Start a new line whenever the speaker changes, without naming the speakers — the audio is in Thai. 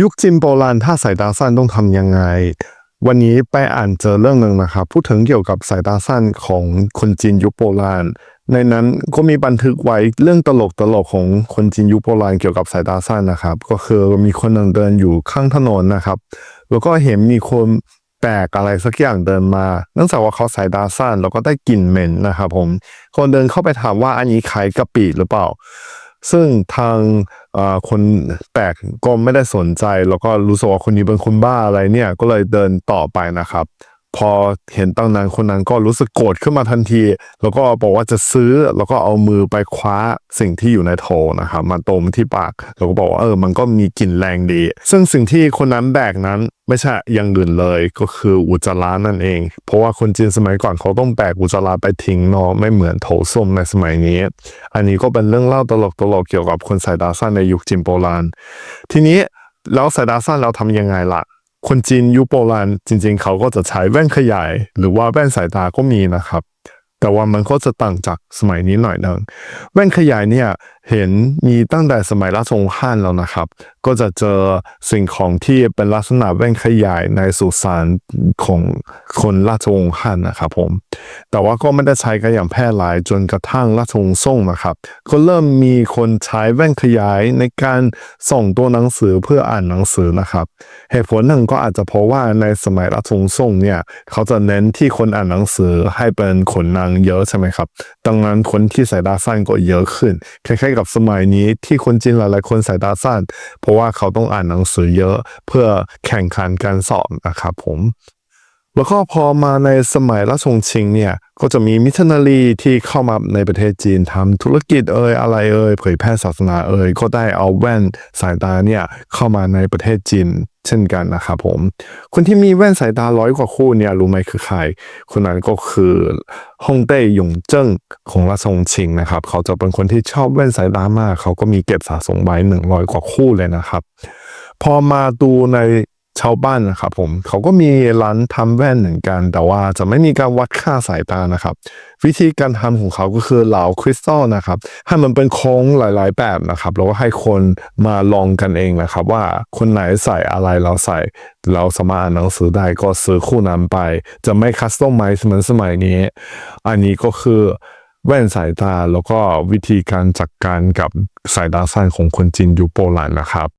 ยุคจินโบราณถ้าสายตาสั้นต้องทำยังไง วันนี้ไปอ่านเจอเรื่องหนึ่งนะครับ พูดถึงเกี่ยวกับสายตาสั้นของคนจีนยุคโบราณ ในนั้นก็มีบันทึกไว้เรื่องตลกตลกๆของคนจีนยุคโบราณเกี่ยวกับสายตาสั้นนะครับ ก็คือมีคนหนึ่งเดินอยู่ข้างถนนนะครับ แล้วก็เห็นมีคนแปลกอะไรสักอย่างเดินมาเนื่องจากว่าเขาสายตาสั้นแล้วก็ได้กลิ่นเหม็นนะครับผมคนเดินเข้าไปถามว่าอันนี้ขายกะปิหรือเปล่า ซึ่งทาง คนแปลกก็ไม่ได้สนใจ แล้วก็รู้สึกว่าคนนี้เป็นคนบ้าอะไรเนี่ย ก็เลยเดินต่อไปนะครับ พอเห็นตั้งนั้นคนนั้นก็รู้สึกโกรธขึ้นมาทันที แล้วก็บอกว่าจะซื้อแล้วก็เอามือไปคว้าสิ่งที่อยู่ในโถนะครับมาตมที่ปากแล้วก็บอกว่าเออมันก็มีกลิ่นแรงดี ซึ่งสิ่งที่คนนั้นแบกนั้นไม่ใช่อยังอื่นเลยก็คืออุจจาระนั่นเอง เพราะว่าคนจีนสมัยก่อนเขาต้องแบกอุจจาระไปทิ้งเนาะไม่เหมือนโถส้มในสมัยนี้ อันนี้ก็เป็นเรื่องเล่าตลกๆเกี่ยวกับคนสายตาสั้นในยุคจีนโบราณทีนี้แล้วสายตาสั้นเราทำยังไงล่ะ คนจีนยุคโบราณจริงๆ เขาก็จะใช้แว่นขยาย หรือว่าแว่นสายตาก็มีนะครับ แต่ว่ามันก็จะต่างจากสมัยนี้หน่อยนึงแว่นขยายเนี่ย เห็นมีตั้งแต่สมัยราชวงศ์ฮั่นแล้วนะครับ ก็จะเจอสิ่งของที่เป็นลักษณะแว่นขยายในสุสานของคนราชวงศ์ฮั่นนะครับผม แต่ว่าก็ไม่ได้ใช้กันอย่างแพร่หลายจนกระทั่งราชวงศ์ซ่งนะครับ ก็เริ่มมีคนใช้แว่นขยายในการส่องตัวหนังสือเพื่ออ่านหนังสือนะครับ เหตุผลหนึ่งก็อาจจะเพราะว่าในสมัยราชวงศ์ซ่งเนี่ยเขาจะเน้นที่คนอ่านหนังสือให้เป็นขนนางเยอะใช่ไหมครับ ดังนั้นคนที่สายตาสั้นก็เยอะขึ้นคล้ายๆกับสมัยนี้ที่คนจีนหลาย ๆ คนสายตาสั้น เพราะว่าเขาต้องอ่านหนังสือเยอะเพื่อแข่งขันการสอบนะครับผม แล้วก็พอมาในสมัยราชวงศ์ชิงเนี่ยก็จะมีมิชชันนารีที่เข้ามาในประเทศจีนทำธุรกิจเอ่ยอะไรเอ่ยเผยแพร่ศาสนาเอ่ยก็ได้เอาแว่นสายตาเนี่ยเข้ามาในประเทศจีนเช่นกันนะครับผมคนที่มีแว่นสายตาร้อยกว่าคู่เนี่ยรู้ไหมคือใคร คนนั้นก็คือฮ่องเต้หยงเจิ้งของราชวงศ์ชิงนะครับเขาจะเป็นคนที่ชอบแว่นสายตามาก เขาก็มีเก็บสะสมไว้หนึ่งร้อยกว่าคู่เลยนะครับพอมาดูใน ชาวบ้านนะครับผมเขาก็มีร้านทำแว่นเหมือนกัน แต่ว่าจะไม่มีการวัดค่าสายตานะครับ วิธีการทำของเขาก็คือเหลาคริสตัลนะครับให้มันเป็นโค้งหลาย ๆ แบบนะครับแล้วก็ให้คนมาลองกันเองนะครับ ว่าคนไหนใส่อะไรเราใส่ เราสามารถอ่านหนังสือได้ก็ซื้อคู่นั้นไป จะไม่คัสตอมไมซ์เหมือนสมัยนี้ อันนี้ก็คือแว่นสายตาแล้วก็วิธีการจัดการกับสายตาสั้นของคนจีนยุคโบราณนะครับ